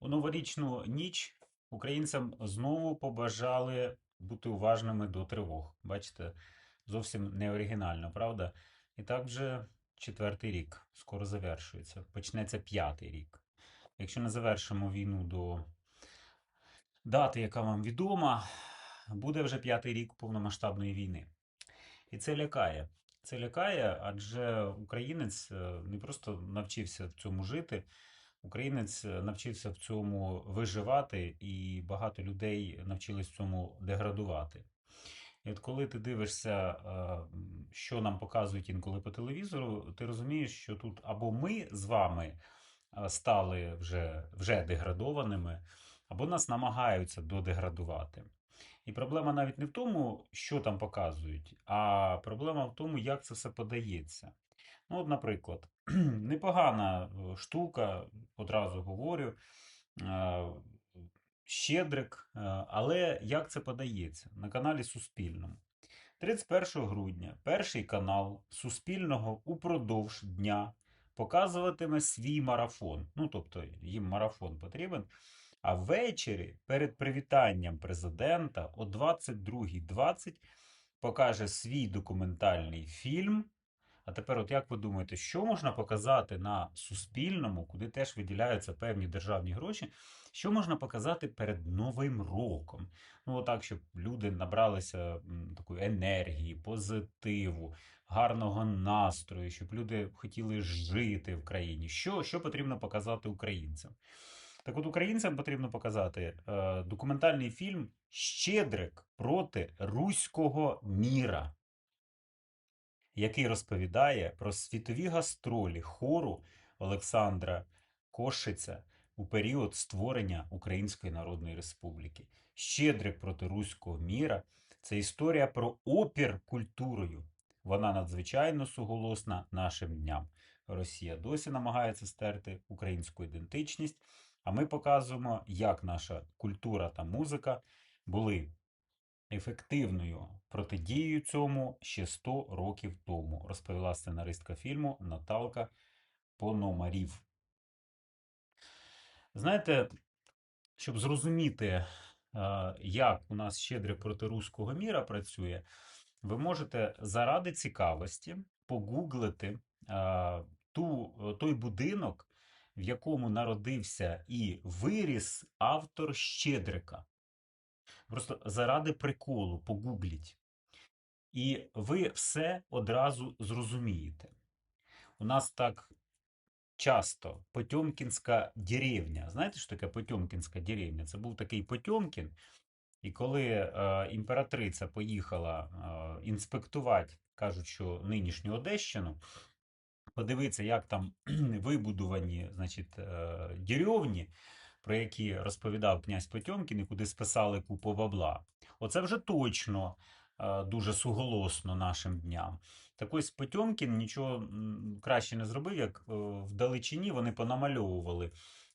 У новорічну ніч українцям знову побажали бути уважними до тривог. Бачите, зовсім не оригінально, правда? І так вже четвертий рік скоро завершується. Почнеться п'ятий рік. Якщо не завершимо війну до дати, яка вам відома, буде вже п'ятий рік повномасштабної війни. І це лякає. Це лякає, адже українець е, не просто навчився в цьому жити, українець е, навчився в цьому виживати, і багато людей навчились в цьому деградувати. І от коли ти дивишся, е, що нам показують інколи по телевізору, ти розумієш, що тут або ми з вами е, стали вже, вже деградованими, або нас намагаються додеградувати. І проблема навіть не в тому, що там показують, а проблема в тому, як це все подається. Ну, от, наприклад, непогана е, штука, одразу говорю, е, Щедрик, е, але як це подається на каналі Суспільному. 31 грудня перший канал Суспільного упродовж дня показуватиме свій марафон. Ну, тобто їм марафон потрібен. А ввечері перед привітанням президента о 22.20 покаже свій документальний фільм. А тепер, от як ви думаєте, що можна показати на Суспільному, куди теж виділяються певні державні гроші? Що можна показати перед Новим роком? Ну, отак, щоб люди набралися такої енергії, позитиву, гарного настрою, щоб люди хотіли жити в країні. Що, що потрібно показати українцям? Так от українцям потрібно показати е, документальний фільм Щедрик проти руського міра, який розповідає про світові гастролі хору Олександра Кошиця у період створення Української Народної Республіки. Щедрик проти руського міра це історія про опір культурою. Вона надзвичайно суголосна нашим дням. Росія досі намагається стерти українську ідентичність, а ми показуємо, як наша культура та музика були ефективною протидією цьому ще 100 років тому, розповіла сценаристка фільму Наталка Пономарів. Знаєте, щоб зрозуміти, як у нас щедрик проти руського міра працює, ви можете заради цікавості погуглити ту, той будинок, в якому народився і виріс автор Щедрика. Просто заради приколу погугліть. І ви все одразу зрозумієте. У нас так часто Потьомкінська деревня. Знаєте, що таке Потьомкінська деревня? Це був такий Потьомкін, і коли е, імператриця поїхала е, інспектувати, кажуть, що нинішню Одещину, подивитися, як там вибудовані значить, е, деревні, про які розповідав князь Потьомкін, і куди списали купу бабла. Оце вже точно е, дуже суголосно нашим дням. Так ось Потьомкін нічого краще не зробив, як е, вдалечині вони понамальовували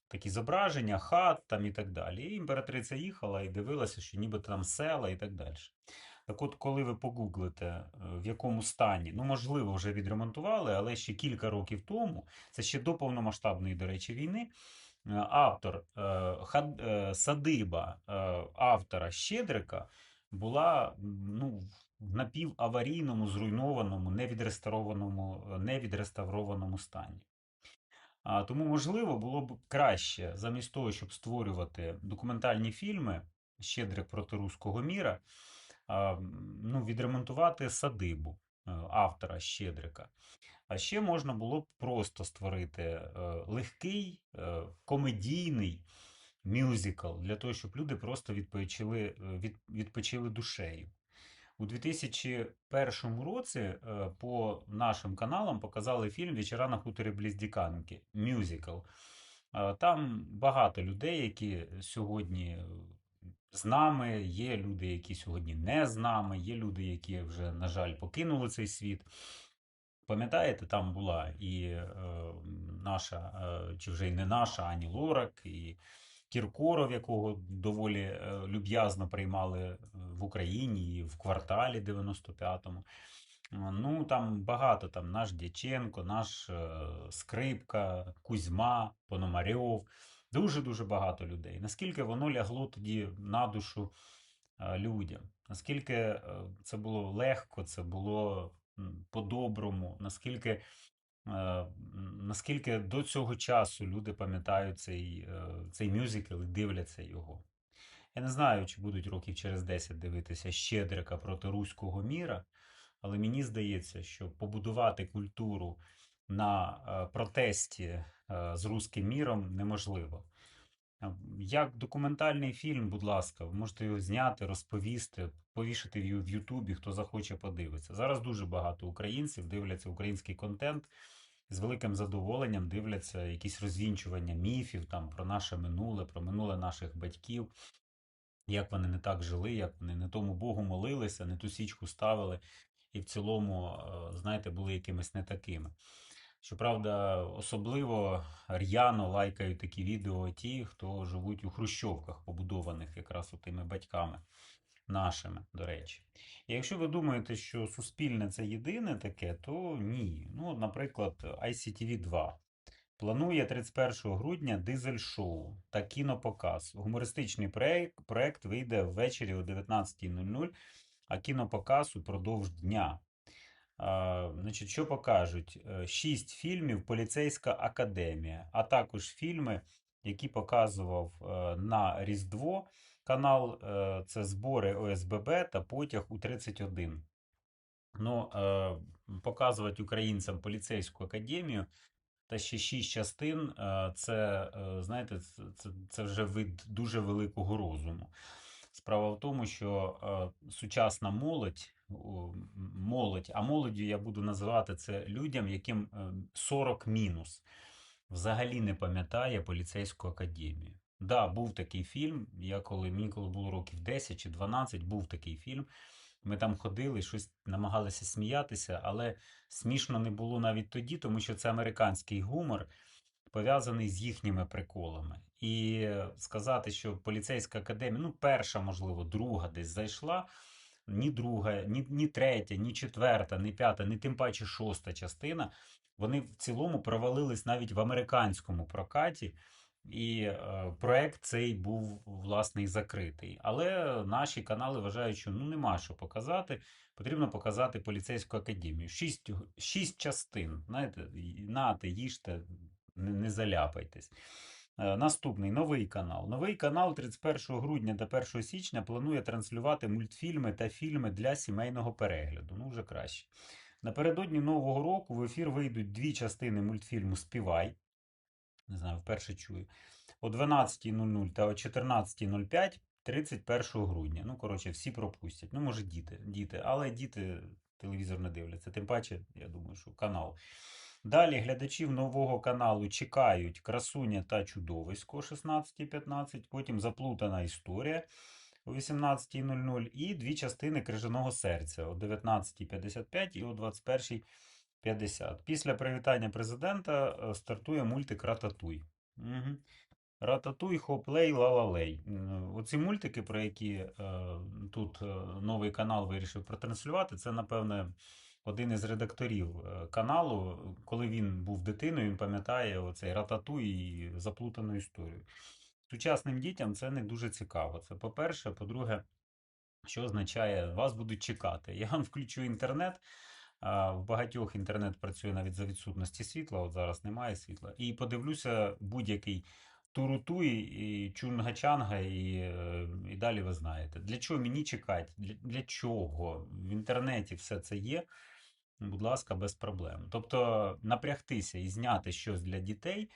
такі зображення, хат там і так далі. І імператриця їхала і дивилася, що нібито там села і так далі. Так от, коли ви погуглите, е, в якому стані, ну, можливо, вже відремонтували, але ще кілька років тому, це ще до повномасштабної, до речі, війни, автор е, е, садиба е, автора Щедрика була ну, в напіваварійному, зруйнованому, невідреставрованому, е, невідреставрованому стані. А, тому, можливо, було б краще, замість того, щоб створювати документальні фільми Щедрик проти руського міра, а, ну, відремонтувати садибу е, автора Щедрика. А ще можна було б просто створити е, легкий е, комедійний мюзикл для того, щоб люди просто відпочили, е, від, відпочили душею. У 2001 році е, по нашим каналам показали фільм Вечора на хуторі бліз Діканки мюзикл. Е, Там багато людей, які сьогодні е, з нами, є люди, які сьогодні не з нами, є люди, які вже, на жаль, покинули цей світ. Пам'ятаєте, там була і е, наша, е, чи вже й не наша Ані Лорак, і Кіркоров, якого доволі е, люб'язно приймали е, в Україні і в кварталі 95-му. Е, Ну, там багато там наш Дяченко, наш е, Скрипка, Кузьма, Пономарьов. Дуже-дуже багато людей. Наскільки воно лягло тоді на душу е, людям? Наскільки е, це було легко, це було по-доброму, наскільки, е, наскільки до цього часу люди пам'ятають цей, цей мюзикл і дивляться його. Я не знаю, чи будуть років через 10 дивитися Щедрика проти руського міра, але мені здається, що побудувати культуру на е, протесті е, з руським міром неможливо. Е, Як документальний фільм, будь ласка, ви можете його зняти, розповісти, повішати в Ютубі, хто захоче подивитися. Зараз дуже багато українців дивляться український контент з великим задоволенням дивляться якісь розвінчування міфів там про наше минуле, про минуле наших батьків, як вони не так жили, як вони не тому Богу молилися, не ту січку ставили, і в цілому, знаєте, були якимись не такими. Щоправда, особливо р'яно лайкають такі відео ті, хто живуть у хрущовках, побудованих якраз тими батьками нашими, до речі. І якщо ви думаєте, що суспільне це єдине таке, то ні. Ну, наприклад, ICTV 2 планує 31 грудня дизель-шоу та кінопоказ. Гумористичний проект вийде ввечері о 19.00, а кінопоказ упродовж дня. Значить, що покажуть? Шість фільмів Поліцейська академія, а також фільми, які показував е, на Різдво канал. е, Це збори ОСББ та потяг у 31. Ну, е, показувати українцям поліцейську академію та ще шість частин, е, це, е, знаєте, це, це, вже вид дуже великого розуму. Справа в тому, що сучасна молодь, молодь, а молоддю я буду називати це людям, яким е, 40 мінус, взагалі не пам'ятає поліцейську академію. Да, був такий фільм. Я коли мені коли було років 10 чи 12, був такий фільм. Ми там ходили, щось намагалися сміятися, але смішно не було навіть тоді, тому що це американський гумор, пов'язаний з їхніми приколами. І е, сказати, що поліцейська академія, ну, перша, можливо, друга десь зайшла. Ні друга, ні, ні третя, ні четверта, ні п'ята, ні тим паче шоста частина. Вони в цілому провалились навіть в американському прокаті. І е, проект цей був власне і закритий. Але наші канали вважають, що ну нема що показати. Потрібно показати поліцейську академію. Шість, шість частин. Знаєте, нате, їжте, не, не заляпайтесь. Е, Наступний новий канал. Новий канал 31 грудня та 1 січня планує транслювати мультфільми та фільми для сімейного перегляду. Ну, вже краще. Напередодні Нового року в ефір вийдуть дві частини мультфільму Співай. Не знаю, вперше чую. О 12.00 та о 14.05 31 грудня. Ну, коротше, всі пропустять. Ну, може, діти, діти, але діти телевізор не дивляться. Тим паче, я думаю, що канал. Далі глядачів нового каналу чекають Красуня та Чудовисько о 16.15, потім Заплутана історія о 18.00 і дві частини Крижаного серця о 19.55 і о 21.50. Після привітання президента е, стартує мультик Рататуй. Угу. Рататуй, Хоплей, Лалалей. Оці мультики, про які е, тут е, новий канал вирішив протранслювати, це, напевне, один із редакторів е, каналу. Коли він був дитиною, він пам'ятає оцей Рататуй і заплутану історію. Сучасним дітям це не дуже цікаво. Це по-перше. По-друге, що означає, вас будуть чекати. Я вам включу інтернет. В багатьох інтернет працює навіть за відсутності світла, от зараз немає світла. І подивлюся будь-який турутуй, і чунга-чанга, і, е, і далі ви знаєте. Для чого мені чекати? Для, для чого? В інтернеті все це є. Будь ласка, без проблем. Тобто напрягтися і зняти щось для дітей,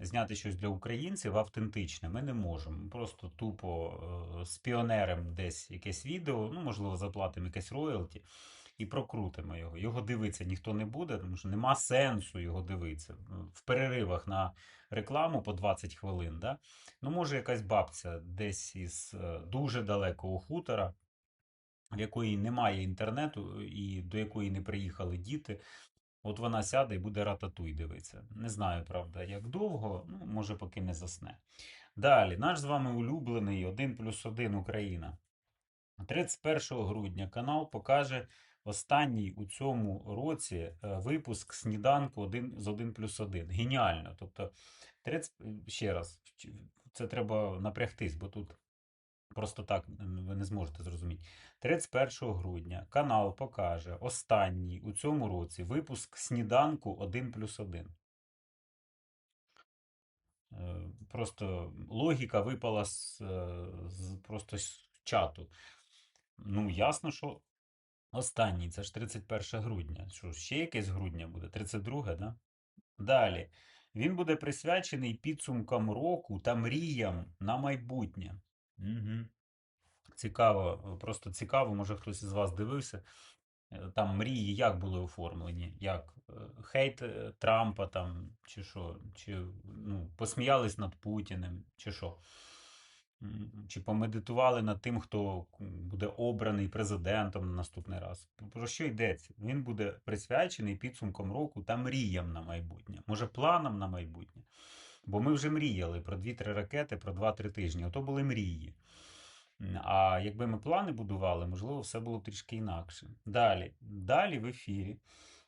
зняти щось для українців автентичне ми не можемо. Просто тупо е, з піонером десь якесь відео, ну, можливо, заплатимо якесь роялті і прокрутимо його. Його дивитися ніхто не буде, тому що нема сенсу його дивитися. В переривах на рекламу по 20 хвилин. Да? Ну, може, якась бабця десь із е, дуже далекого хутора, в якої немає інтернету і до якої не приїхали діти. От вона сяде і буде рататуй дивитися. Не знаю, правда, як довго, ну, може, поки не засне. Далі, наш з вами улюблений 1 плюс 1 Україна. 31 грудня канал покаже останній у цьому році е, випуск сніданку 1 з 1 плюс 1. Геніально. Тобто 30, ще раз, це треба напрягтись, бо тут просто так ви не зможете зрозуміти. 31 грудня канал покаже останній у цьому році випуск сніданку 1 плюс 1. Е, Просто логіка випала з, е, з просто з чату. Ну, ясно, що останній, це ж 31 грудня. Що, ще якесь грудня буде? 32, да? Далі. Він буде присвячений підсумкам року та мріям на майбутнє. Угу. Цікаво, просто цікаво, може хтось із вас дивився. Е, Там мрії як були оформлені? Як? Е, Хейт е, Трампа там, чи що? Чи ну, посміялись над Путіним, чи що? Чи помедитували над тим, хто буде обраний президентом на наступний раз? Про що йдеться? Він буде присвячений підсумкам року та мріям на майбутнє. Може, планам на майбутнє? Бо ми вже мріяли про 2-3 ракети, про 2-3 тижні. Ото були мрії. А якби ми плани будували, можливо, все було б трішки інакше. Далі, далі в ефірі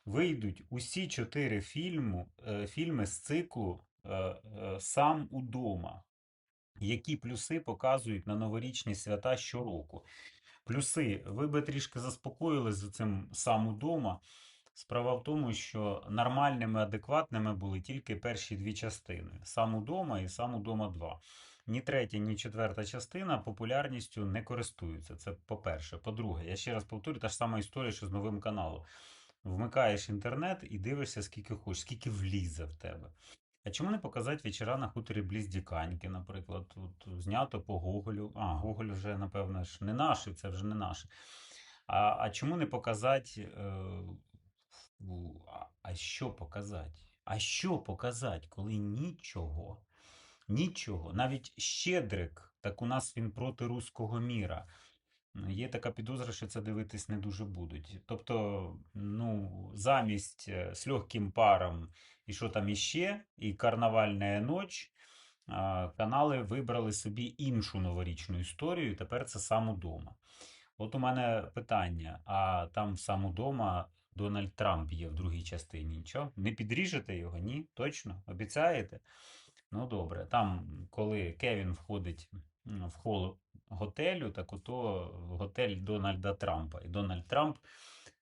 вийдуть усі чотири фільму, е, фільми з циклу е, е, Сам удома, які плюси показують на новорічні свята щороку. Плюси, ви би трішки заспокоїлись за цим сам удома. Справа в тому, що нормальними, адекватними були тільки перші дві частини: сам удома і сам удома 2. Ні третя, ні четверта частина популярністю не користуються. Це по-перше. По-друге, я ще раз повторю, та ж сама історія, що з новим каналом. Вмикаєш інтернет і дивишся, скільки хочеш, скільки влізе в тебе. А чому не показати вечора на хуторі бліз Діканьки, наприклад, От, знято по Гоголю. А, Гоголь вже, напевно, ж не наш, це вже не наше. А, а чому не показати? Е, а, що показати? А що показати, коли нічого? Нічого. Навіть Щедрик, так у нас він проти руського міра. Є така підозра, що це дивитись не дуже будуть. Тобто, ну, замість е, з легким паром і що там іще, і карнавальна ніч, канали вибрали собі іншу новорічну історію, і тепер це сам удома. От у мене питання: а там сам удома Дональд Трамп є в другій частині. Нічого? Не підріжете його? Ні? Точно? Обіцяєте? Ну добре. Там, коли Кевін входить в хол готелю, так ото готель Дональда Трампа. І Дональд Трамп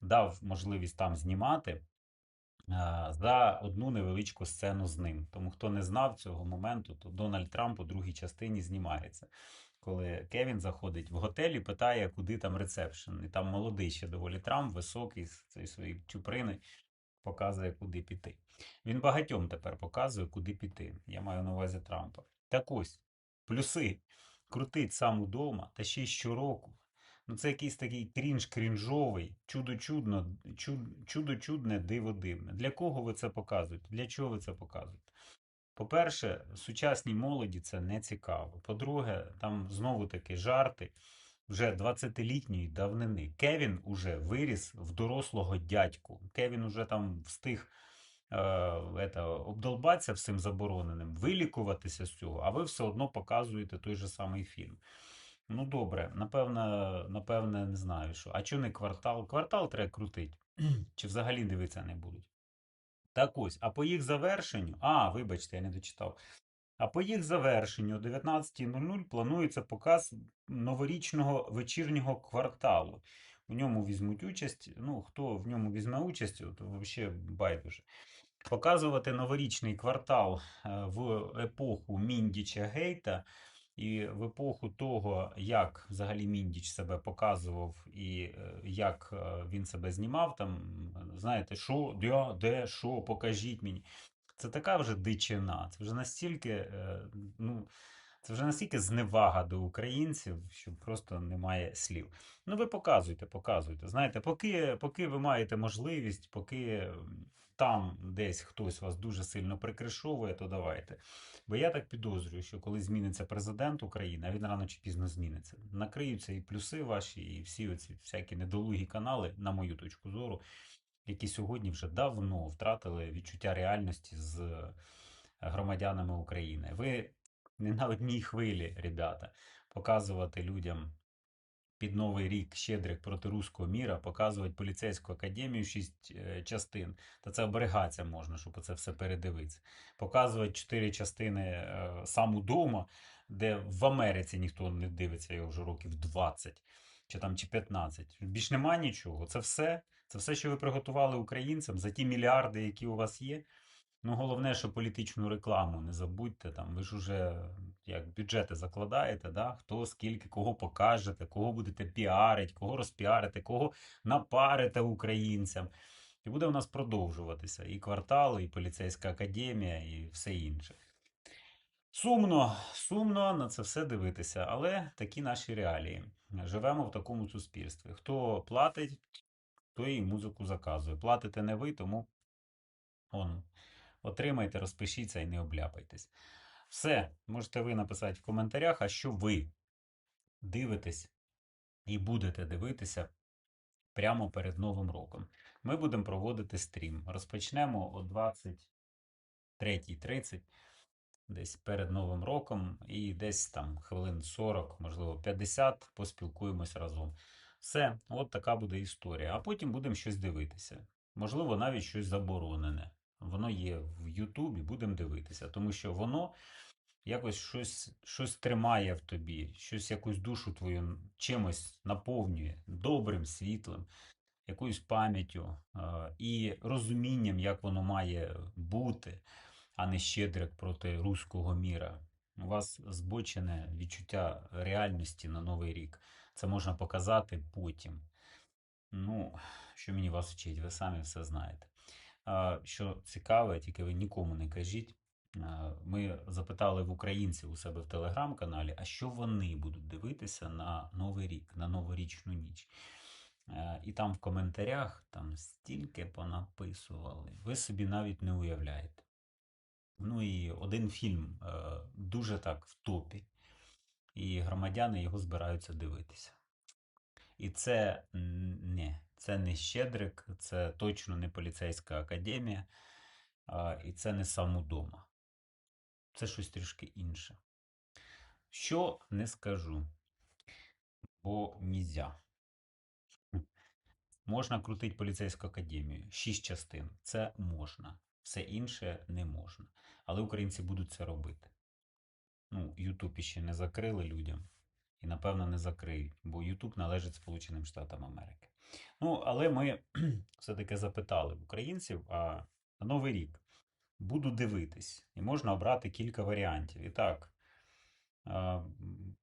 дав можливість там знімати за одну невеличку сцену з ним. Тому хто не знав цього моменту, то Дональд Трамп у другій частині знімається. Коли Кевін заходить в готель і питає, куди там ресепшн. І там молодий ще доволі Трамп, високий, з цією своєю чуприною, показує, куди піти. Він багатьом тепер показує, куди піти. Я маю на увазі Трампа. Так ось, плюси. Крутить сам удома, та ще й щороку. Ну, це якийсь такий крінж крінжовий, чудо-чудно, чудо-чудне, диво-дивне. Для кого ви це показуєте? Для чого ви це показуєте? По-перше, сучасній молоді це не цікаво. По-друге, там знову таки жарти вже 20-літньої давнини. Кевін уже виріс в дорослого дядьку. Кевін уже там встиг е, ета, обдолбатися всім забороненим, вилікуватися з цього, а ви все одно показуєте той же самий фільм. Ну, добре, напевно, напевне, не знаю що. А чого не квартал? Квартал треба крутити. Чи взагалі дивитися не будуть? Так ось, а по їх завершенню. А, вибачте, я не дочитав. А по їх завершенню о 19.00 планується показ новорічного вечірнього кварталу. У ньому візьмуть участь. Ну, хто в ньому візьме участь, то взагалі байдуже. Показувати новорічний квартал е, в епоху Міндіча Гейта і в епоху того, як взагалі Міндіч себе показував і е, як е, він себе знімав, там, знаєте, що, де, де, що, покажіть мені. Це така вже дичина, це вже настільки, е, ну, це вже настільки зневага до українців, що просто немає слів. Ну, ви показуйте, показуйте. Знаєте, поки, поки ви маєте можливість, поки там десь хтось вас дуже сильно прикришовує, то давайте. Бо я так підозрюю, що коли зміниться президент України, а він рано чи пізно зміниться, накриються і плюси ваші, і всі оці всякі недолугі канали, на мою точку зору, які сьогодні вже давно втратили відчуття реальності з е, громадянами України. Ви не на одній хвилі, ребята, показувати людям під Новий рік Щедрик проти руського міра показувати поліцейську академію шість е, частин. Та це оберігатися можна, щоб це все передивитися. Показувати чотири частини е, сам удома, де в Америці ніхто не дивиться його вже років 20 чи там чи 15. Більш немає нічого. Це все. Це все, що ви приготували українцям за ті мільярди, які у вас є. Ну, головне, що політичну рекламу не забудьте. Там, ви ж уже як бюджети закладаєте, да? хто скільки, кого покажете, кого будете піарити, кого розпіарите, кого напарите українцям. І буде у нас продовжуватися і квартал, і поліцейська академія, і все інше. Сумно, сумно на це все дивитися, але такі наші реалії. Живемо в такому суспільстві. Хто платить, той і музику заказує. Платите не ви, тому он, отримайте, розпишіться і не обляпайтесь. Все, можете ви написати в коментарях, а що ви дивитесь і будете дивитися прямо перед Новим роком. Ми будемо проводити стрім. Розпочнемо о 23.30, десь перед Новим роком, і десь там хвилин 40, можливо, 50 поспілкуємось разом. Все, от така буде історія. А потім будемо щось дивитися. Можливо, навіть щось заборонене. Воно є в Ютубі, будемо дивитися, тому що воно якось щось, щось тримає в тобі, щось якусь душу твою чимось наповнює добрим, світлим, якоюсь пам'яттю і розумінням, як воно має бути, а не щедрик проти руського міра. У вас збочене відчуття реальності на Новий рік. Це можна показати потім. Ну, що мені вас вчить, ви самі все знаєте. Що цікаве, тільки ви нікому не кажіть. Ми запитали в українців у себе в телеграм-каналі, а що вони будуть дивитися на Новий рік, на новорічну ніч. Е, І там в коментарях там стільки понаписували. Ви собі навіть не уявляєте. Ну і один фільм е, дуже так в топі, і громадяни його збираються дивитися. І це не, це не Щедрик, це точно не поліцейська академія, а, і це не сам удома. Це щось трішки інше. Що не скажу, бо нельзя. Можна крутити поліцейську академію. Шість частин. Це можна. Все інше не можна. Але українці будуть це робити. Ну, Ютуб ще не закрили людям. І, напевно, не закриють, бо Ютуб належить Сполученим Штатам Америки. Ну, але ми все-таки запитали українців, а на Новий рік буду дивитись, і можна обрати кілька варіантів. І так,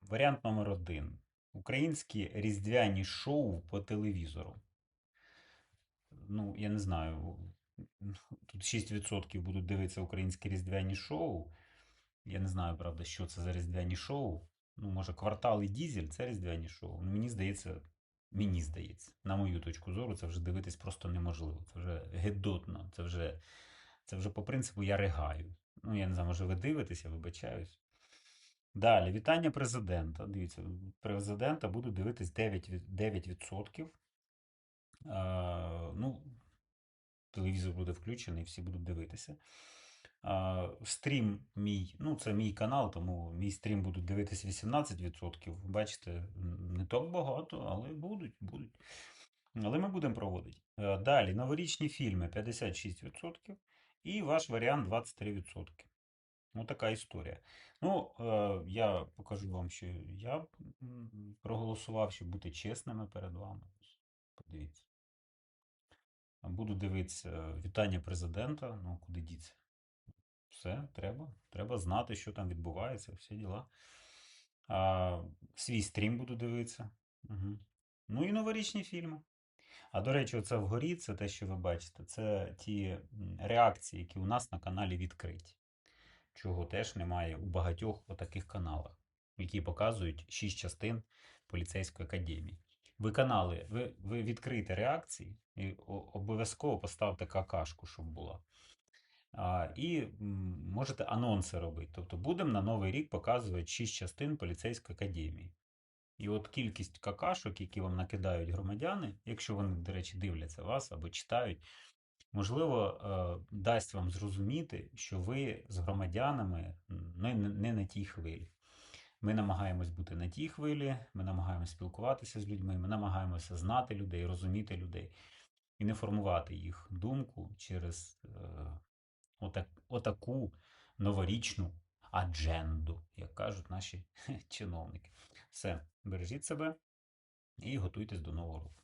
варіант номер один: українські різдвяні шоу по телевізору. Ну, я не знаю, тут 6% будуть дивитися українські різдвяні шоу. Я не знаю, правда, що це за різдвяні шоу. Ну, може, квартал і дізель це різдвяні шоу. Ну, мені здається, мені здається, на мою точку зору, це вже дивитись просто неможливо. Це вже гедотно, це вже, це вже по принципу я ригаю. Ну, я не знаю, може ви дивитеся, вибачаюсь. Далі, вітання президента. Дивіться, президента буду дивитись 9%. 9%. А, ну, телевізор буде включений, всі будуть дивитися. Стрім мій, ну це мій канал, тому мій стрім будуть дивитися 18%. Бачите, не так багато, але будуть, будуть. Але ми будемо проводити. Е, Далі, новорічні фільми 56% і ваш варіант 23%. Ну, така історія. Ну, е, я покажу вам, що я проголосував, щоб бути чесними перед вами. Подивіться. Буду дивитися вітання президента. Ну, куди діться? Все, треба. Треба знати, що там відбувається, всі діла. А, свій стрім буду дивитися. Угу. Ну і новорічні фільми. А до речі, оце вгорі, це те, що ви бачите, це ті реакції, які у нас на каналі відкриті. Чого теж немає у багатьох отаких каналах, які показують 6 частин поліцейської академії. Ви канали, ви, ви відкрите реакції і обов'язково поставте какашку, щоб була. І можете анонси робити. Тобто будемо на Новий рік показувати 6 частин поліцейської академії. І от кількість какашок, які вам накидають громадяни, якщо вони, до речі, дивляться вас або читають, можливо, е, дасть вам зрозуміти, що ви з громадянами не на тій хвилі. Ми намагаємось бути на тій хвилі, ми намагаємося спілкуватися з людьми, ми намагаємося знати людей, розуміти людей і не формувати їх думку через е, отак, отаку новорічну адженду, як кажуть наші чиновники. Все, бережіть себе і готуйтесь до нового року.